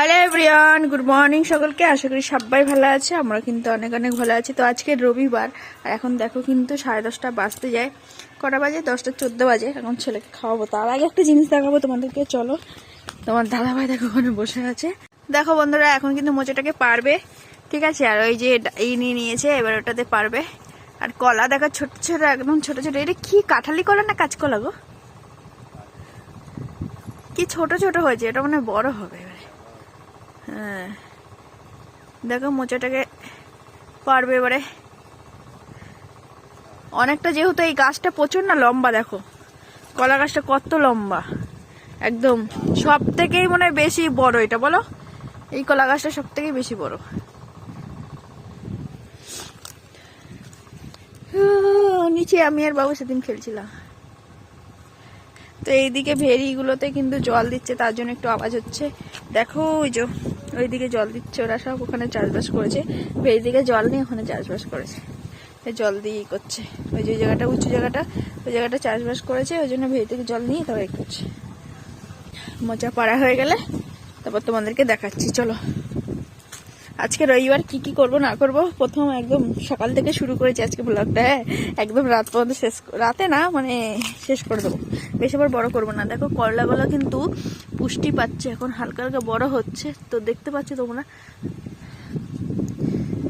Hello everyone good morning সকলকে। আশা করি সবাই ভালো আছে আমরা কিন্তু অনেক অনেক ভালো আছি। তো আজকে রবিবার, আর এখন দেখো কিন্তু সাড়ে দশটা বাজতে যায়। কটা বাজে? দশটা চোদ্দ বাজে। এখন ছেলেকে খাওয়াবো। তার আগে একটা জিনিস দেখাবো তোমাদেরকে, চলো। তোমার দাদাভাই দেখো ওখানে বসে আছে। দেখো বন্ধুরা, এখন কিন্তু মোচাটাকে পারবে। ঠিক আছে? আর ওই যে এই নিয়ে নিয়েছে, এবার ওটাতে পারবে। আর কলা দেখো, ছোট ছোট, একদম ছোট ছোট। এটা কি কাঁঠালি কলা না কাঁচকলা গো? কি ছোট ছোট হয়েছে, এটা মানে বড় হবে। হ্যাঁ। দেখো মোচাটাকে পারবে এবারে। অনেকটা যেহেতু এই গাছটা প্রচুর না লম্বা, দেখো। কলা গাছটা কত লম্বা। একদম সব থেকেই মনে হয় বেশি বড় এটা, বলো? এই কলা গাছটা সব থেকেই বেশি বড়। নিচে আমি আর বাবু সেদিন খেলছিলাম। তো এইদিকে ভেরিগুলোতে কিন্তু জল দিচ্ছে, তার জন্য একটু আওয়াজ হচ্ছে। দেখো ওই যে, ওইদিকে জল দিচ্ছে ওরা সব, ওখানে চাষবাস করেছে। ভেরি দিকে জল নিয়ে ওখানে চাষবাস করেছে। জল দিয়েই করছে। ওই যে জায়গাটা, উঁচু জায়গাটা, ওই জায়গাটা চাষবাস করেছে, ওই জন্য ভেরি থেকে জল নিয়ে তবে করছে। মোচা পাড়া হয়ে গেলে, তারপর তোমাদেরকে দেখাচ্ছি, চলো। আজকে রবিবার কি কি করব না করব? প্রথম একদম সকাল থেকে শুরু করেছি আজকে ব্লগটা হ্যাঁ একদম রাত পর্যন্ত শেষ রাতে না মানে শেষ করে দেবো। বেশি আবার বড় করব না। দেখো করলাগুলো কিন্তু পুষ্টি পাচ্ছে, এখন হালকা হালকা বড় হচ্ছে। তো দেখতে পাচ্ছ তোমরা?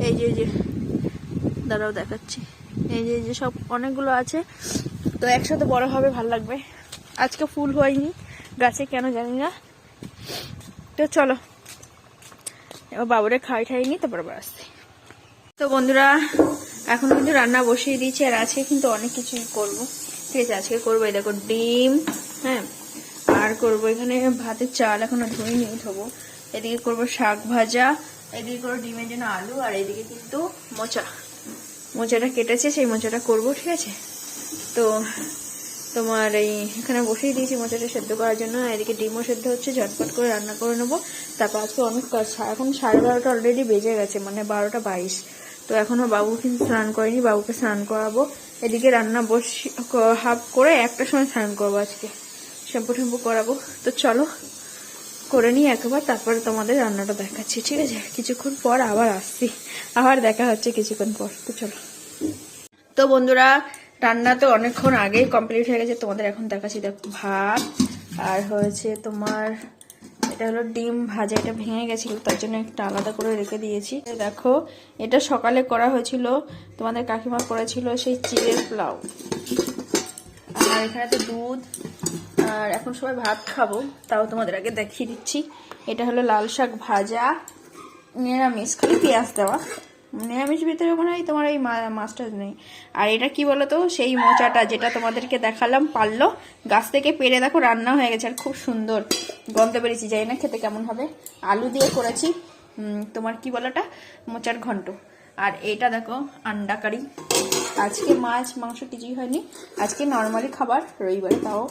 এই যে এই যে, দাঁড়াও দেখাচ্ছি। এই যে এই যে সব অনেকগুলো আছে। তো একসাথে বড় হবে, ভালো লাগবে। আজকে ফুল হয়নি। গাছে কেন জানি না। তো চলো। এবার বাবুরে খাই খাইনি তারপর আবার আসছি। তো বন্ধুরা, এখন কিন্তু রান্না বসিয়ে দিয়েছি আর আজকে কিন্তু অনেক কিছুই করব। ঠিক আছে, আজকে করব এই দেখো ডিম হ্যাঁ আর করব এখানে ভাতের চাল এখনও ধুয়ে নিয়ে ধোবো। এদিকে করব শাক ভাজা, এদিকে করব ডিমের জন্য আলু, আর এদিকে কিন্তু মোচা। মোচাটা কেটেছে, সেই মোচাটা করব, ঠিক আছে? তো তোমার এই, এখানে বসিয়ে দিয়েছি মোচাটা সেদ্ধ করার জন্য। এদিকে ডিমও সেদ্ধ হচ্ছে, ঝটপট করে রান্না করে নেব। তারপর আজকে অনেক এখন সাড়ে বারোটা অলরেডি বেজে গেছে মানে বারোটা বাইশ। তো এখনও বাবু কিন্তু স্নান করেনি, বাবুকে স্নান করাবো। এদিকে রান্না বসি হাফ করে একটা সময় স্নান করব আজকে। শ্যাম্পু ট্যাম্পু করাবো। তো চলো, করে নিই একবার, তারপরে তোমাদের রান্নাটা দেখাচ্ছি, ঠিক আছে? কিছুক্ষণ পর আবার আসছি। আবার দেখা হচ্ছে কিছুক্ষণ পর। তো চলো। তো বন্ধুরা রান্না তো অনেকক্ষণ আগেই কমপ্লিট হয়ে গেছে, তোমাদের এখন দেখাচ্ছি। দেখো ভাত, আর হয়েছে তোমার, এটা হলো ডিম ভাজা, এটা ভেঙে গেছিল, তার জন্য একটা আলাদা করে রেখে দিয়েছি। দেখো, এটা সকালে করা হয়েছিল, তোমাদের কাকিমা করেছিল সেই চিড়ের পোলাও। আর এখানে তো দুধ, আর এখন সবাই ভাত খাব, তাও তোমাদের আগে দেখিয়ে দিচ্ছি। এটা হলো লাল শাক ভাজা, নিরামিষ, খালি পেঁয়াজ দেওয়া। নিরামিষ ভিতরে মনে হয় তোমার এই মাছটা নেই। আর এটা কি বলতো? সেই মোচাটা যেটা তোমাদেরকে দেখালাম পারল। গাছ থেকে পেরে দেখো, রান্না হয়ে গেছে আর খুব সুন্দর। গন্ধ পেরেছি যাই না খেতে কেমন হবে। আলু দিয়ে করেছি তোমার কি বলাটা মোচার ঘন্ট। আর এটা দেখো, আন্ডা কারি। আজকে মাছ, মাংস কিছুই হয়নি। আজকে নর্মালি খাবার, রবিবার তাও।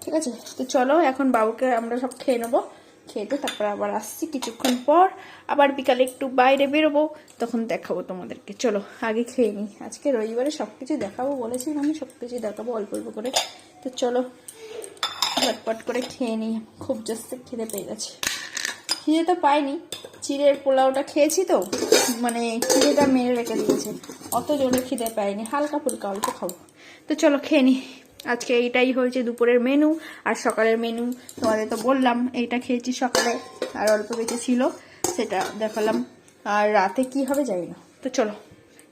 ঠিক আছে? তো চলো, এখন বাবুকে আমরা সব খেয়ে নেব। খেতে তারপর আবার আসছি। কিছুক্ষণ পর আবার বিকালে একটু বাইরে বেরোবো, তখন দেখাবো তোমাদেরকে। চলো, আগে খেয়ে নিই। আজকে রবিবারে সব কিছু দেখাবো বলেছি আমি সব কিছু দেখাবো অল্প অল্প করে। তো চলো, ঝটপট করে খেয়ে নিই। খুব জোরসে খিদে পেয়ে গেছে। খিদে তো পাইনি। চিড়ের পোলাওটা খেয়েছি তো মানে খিদেটা মেরে রেখে দিয়েছে। অত জোরে খিদে পাইনি। হালকা ফুলকা অল্প খাব। তো চলো, খেয়ে নিই। আজকে এইটাই হয়েছে দুপুরের মেনু আর সকালের মেনু তোমাদের তো বললাম, এইটা খেয়েছি সকালে, আর অল্প বেঁচে ছিল, সেটা দেখালাম। আর রাতে কি হবে জানি না। তো চলো,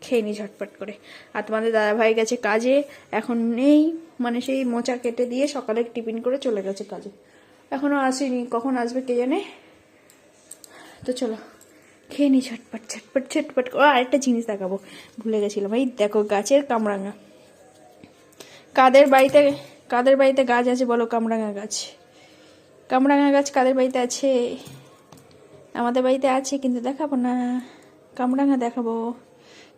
খেয়ে নিই ঝটপট করে। আর তোমাদের দাদাভাই গেছে কাজে, এখন নেই মানে সেই মোচা কেটে দিয়ে সকালে টিফিন করে চলে গেছে কাজে। এখনও আসেনি, কখন আসবে কে জানে? তো চলো, খেয়ে নিই ঝটপট ঝটপট ঝটপট ও আরেকটা জিনিস দেখাবো। ভুলে গেছিলাম, এই দেখো গাছের কামরাঙা। কাদের বাড়িতে কাদের বাড়িতে গাছ আছে বলো? কামরাঙা গাছ। কামরাঙা গাছ কাদের বাড়িতে আছে? আমাদের বাড়িতে আছে, কিন্তু দেখাবো না। কামরাঙা দেখাবো।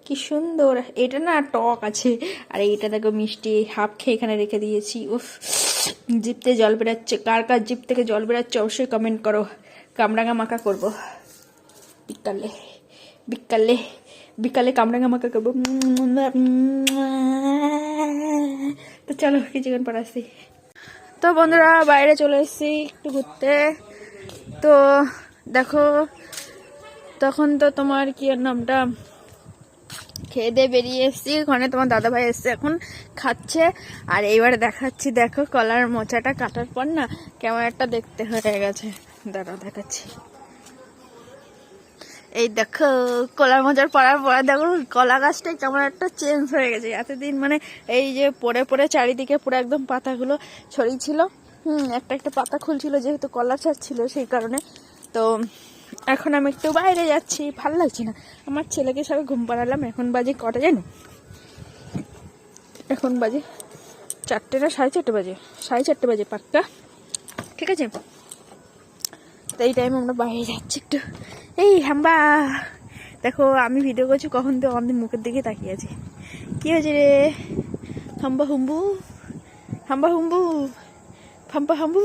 কি সুন্দর। এটা না টক আছে। আর এইটা দেখো মিষ্টি। হাফ খেয়ে এখানে রেখে দিয়েছি। উফ জিপতে জল বেরাচ্ছে। কার কার জিপ থেকে জল বেরাচ্ছে অবশ্যই কমেন্ট করো। কামরাঙা মাখা করব। বিকালে বিকালে বিকালে কামরাঙা মাখা করব। তো চলো কিছুক্ষণ পর আসি। তো বন্ধুরা, বাইরে চলে এসেছি একটু ঘুরতে। তো দেখো, তখন তো তোমার কি এর নামটা? খেয়ে দিয়ে বেরিয়ে এসেছি। ওখানে তোমার দাদা ভাই এসছে এখন, খাচ্ছে। আর এইবার দেখাচ্ছি, দেখো, কলার মোচাটা কাটার পর না কেমন একটা দেখতে হয়ে গেছে। দাঁড়া দেখাচ্ছি। এই দেখো, কলার মোচার পড়ার পরে, দেখো কলা গাছটাই কেমন একটা চেঞ্জ হয়ে গেছে। এতদিন মানে এই যে পড়ে পড়ে চারিদিকে পুরো একদম পাতাগুলো ছড়িয়েছিল হুম, একটা একটা পাতা খুলছিল যেহেতু কলা ছিল সেই কারণে। তো এখন আমি একটু বাইরে যাচ্ছি, ভালো লাগছে না। আমার ছেলেকে সবাই ঘুম পাড়ালাম, এখন বাজে কটা জানো? এখন বাজে চারটে না সাড়ে চারটে বাজে? সাড়ে চারটে বাজে, পাক্কা? ঠিক আছে? তো এই টাইমে আমরা বাইরে যাচ্ছি একটু। এই হাম্বা, দেখো আমি ভিডিও করছি, কখন তো আমাদের মুখের দিকে তাকিয়ে আছি। কি হয়েছে রে? হাম্বা হুম্বু হাম্বা হুম্বু, হাম্বা হাম্বু।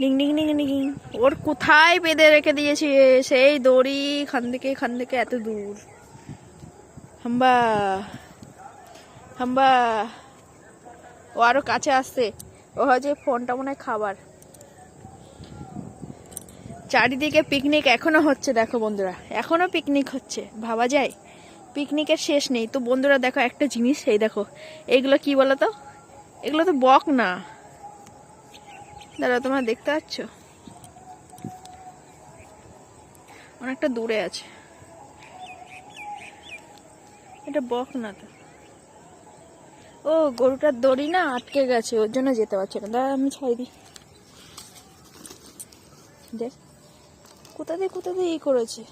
ডিং ডিং ডিং ডিং ওর কোথায় বেঁধে রেখে দিয়েছি? সেই দড়ি খান থেকে খান থেকে এত দূর। হাম্বা হাম্বা, ও আরও কাছে আসছে। ও হচ্ছে ফোনটা মনে হয় খাবার। চারিদিকে পিকনিক এখনও হচ্ছে, দেখো বন্ধুরা। এখনও পিকনিক হচ্ছে, ভাবা যায়? পিকনিকের শেষ নেই। তো বন্ধুরা, দেখো একটা জিনিস, এই দেখো। এগুলো কি বলো তো এগুলো তো বক না। দাঁড়া তোমরা দেখতে পাচ্ছ? অনেকটা দূরে আছে। এটা বক না তো। ও গরুটার দড়ি না আটকে গেছে, ওর জন্য যেতে পারছে না। দাঁড়া, আমি ছাই দিই। দেখ, কোথা দিয়ে কোথা দিয়ে ই করেছে?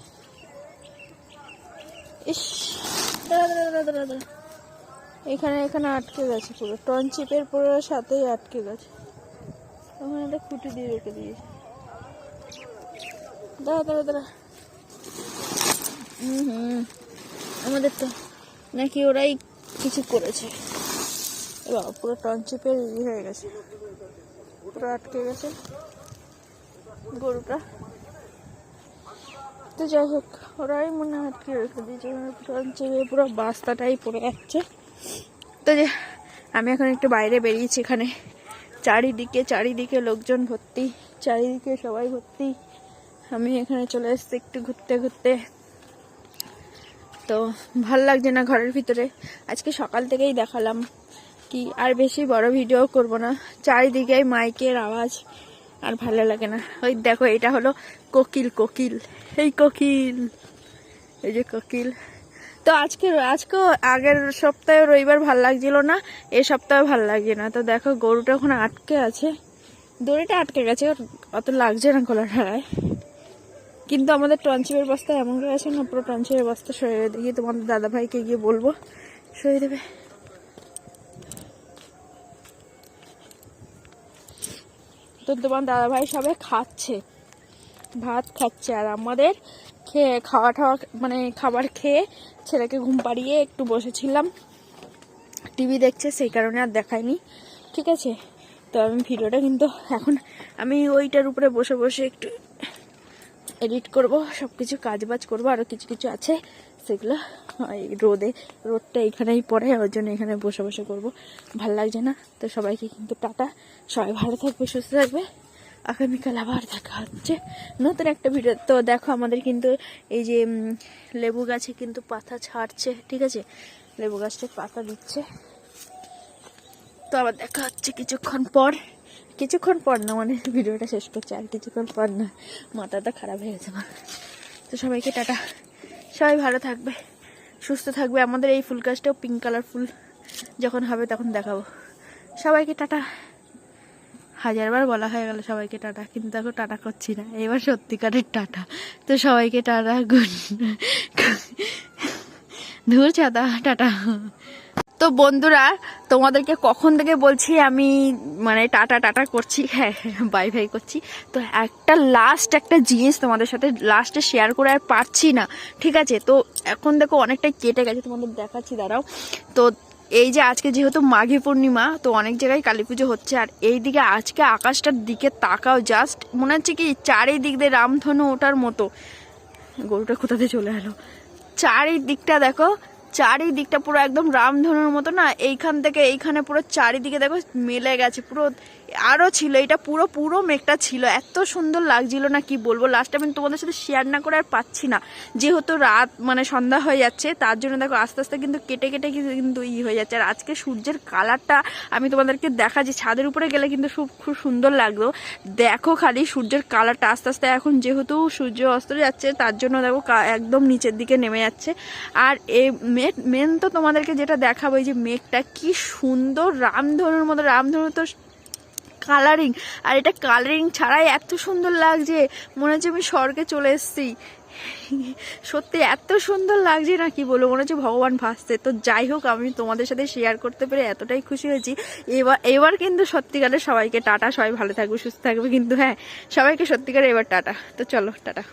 ইস এখানে এখানে আটকে গেছে পুরো। টন চিপের পুরো সাথেই আটকে গেছে। ওখানে একটা খুঁটি দিয়ে রেখে দিয়েছে। দাঁড়া দাঁড়া দাঁড়া। হুম হুম, আমাদের তো নাকি ওরাই কিছু করেছে। পুরো টনচিপের ই হয়ে গেছে। পুরো আটকে গেছে গরুটা। তো যাই হোক, ওরাই মনে হয় আটকে রেখে দিয়েছে। টনচিপে পুরো বাস্তাটাই পড়ে যাচ্ছে। তো যে, আমি এখন একটু বাইরে বেরিয়েছি এখানে। চারিদিকে চারিদিকে লোকজন ভর্তি, চারিদিকে সবাই ভর্তি। আমি এখানে চলে এসেছি একটু ঘুরতে ঘুরতে। তো ভালো লাগছে না ঘরের ভিতরে। আজকে সকাল থেকেই দেখালাম। কি? আর বেশি বড় ভিডিও করব না। চারিদিকে মাইকের আওয়াজ আর ভালো লাগে না। ওই দেখো, এটা হলো কোকিল কোকিল। এই কোকিল, এই যে কোকিল। তো আজকে আজকেও আগের সপ্তাহে রবিবার ভালো লাগছিল না, এ সপ্তাহে ভালো লাগে না। তো দেখো, গরুটা ওখানে আটকে আছে। দড়িটা আটকে গেছে, ওর অত লাগছে না গলা ঠাড়ায় কিন্তু আমাদের টনচিপের বস্তা এমন আছে না, পুরো টনচিপের বস্তা সরিয়ে দিয়ে তোমাদের দাদা ভাইকে গিয়ে বলব, সরিয়ে দেবে। তো তোমার দাদা ভাই সবাই খাচ্ছে। ভাত খাচ্ছে আর আমাদের খেয়ে খাওয়া টাওয়া মানে খাবার খেয়ে ছেলেকে ঘুম পাড়িয়ে একটু বসেছিলাম। টিভি দেখছে, সেই কারণে আর দেখায়নি। ঠিক আছে? তো আমি ভিডিওটা কিন্তু এখন আমি ওইটার উপরে বসে বসে একটু এডিট করব সব কিছু কাজ বাজ করব আরও কিছু কিছু আছে। সেগুলো এই রোদে, রোদটা এখানেই পড়ে ওর জন্য এখানে বসে বসে করব। ভালো লাগছে না? তো সবাইকে কিন্তু টাটা। সবাই ভালো থাকবে, সুস্থ থাকবে। আগামীকাল আবার দেখা হচ্ছে। নতুন একটা ভিডিও তো দেখো আমাদের কিন্তু এই যে লেবু গাছে কিন্তু পাতা ছাড়ছে, ঠিক আছে? লেবু গাছটা পাতা দিচ্ছে। তো আবার দেখা হচ্ছে কিছুক্ষণ পর। কিছুক্ষণ পর না মানে ভিডিওটা শেষ করছে, আর কিছুক্ষণ পর না। মাথাটা খারাপ হয়ে গেছে তো সবাইকে টাটা। সবাই ভালো থাকবে, সুস্থ থাকবে। আমাদের এই ফুল গাছটাও পিঙ্ক কালার ফুল যখন হবে তখন দেখাবো। সবাইকে টাটা। হাজারবার বলা হয়ে গেল সবাইকে টাটা, কিন্তু দেখো টাটা করছি না। এবার সত্যিকারের টাটা। তো সবাইকে টাটা গুড ধুর ছাতা, টাটা। তো বন্ধুরা, তোমাদেরকে কখন থেকে বলছি আমি মানে টাটা টাটা করছি হ্যাঁ বাই বাই করছি। তো একটা লাস্ট একটা জিনিস তোমাদের সাথে লাস্টে শেয়ার করে আর পারছি না, ঠিক আছে? তো এখন দেখো অনেকটাই কেটে গেছে, তোমাদের দেখাচ্ছি, দাঁড়াও। তো এই যে আজকে যেহেতু মাঘী পূর্ণিমা, তো অনেক জায়গায় কালী পুজো হচ্ছে, আর এই দিকে আজকে আকাশটার দিকে তাকাও জাস্ট মনে হচ্ছে কি চারিদিক দিয়ে রামধনু ওটার মতো। গরুটা কোথাতে চলে এলো? চারিদিকটা দেখো চারিদিকটা পুরো একদম রামধনুর মতো না, এইখান থেকে এইখানে পুরো চারিদিকে দেখো মেলে গেছে, পুরো আরও ছিল, এটা পুরো পুরো মেঘটা ছিল। এত সুন্দর লাগছিল না, কি বলব? লাস্টে আমি তোমাদের সাথে শেয়ার না করে আর পাচ্ছি না। যেহেতু রাত মানে সন্ধ্যা হয়ে যাচ্ছে, তার জন্য দেখো, আস্তে আস্তে কিন্তু কেটে কেটে কিন্তু- ই হয়ে যাচ্ছে। আর আজকে সূর্যের কালারটা আমি তোমাদেরকে দেখা যে ছাদের উপরে গেলে কিন্তু খুব খুব সুন্দর লাগল। দেখো খালি সূর্যের কালারটা আস্তে আস্তে। এখন যেহেতু সূর্য অস্ত যাচ্ছে, তার জন্য দেখো একদম নিচের দিকে নেমে যাচ্ছে। আর এ এই মেন তো তোমাদেরকে যেটা দেখাবো, এই যে মেঘটা, কি সুন্দর রামধনুর মতো রামধনু তো কালারিং আর এটা কালারিং ছাড়াই এত সুন্দর লাগছে। মনে হচ্ছে আমি স্বর্গে চলে এসেছি। সত্যি এত সুন্দর লাগছে না কি বলব? মনে হচ্ছে ভগবান ভাসছে। তো যাই হোক, আমি তোমাদের সাথে শেয়ার করতে পেরে এতটাই খুশি হয়েছি। এবার এবার কিন্তু সত্যিকারের সবাইকে টাটা। সবাই ভালো থাকবে, সুস্থ থাকবে। কিন্তু হ্যাঁ সবাইকে সত্যিকারের এবার টাটা। তো চলো, টাটা।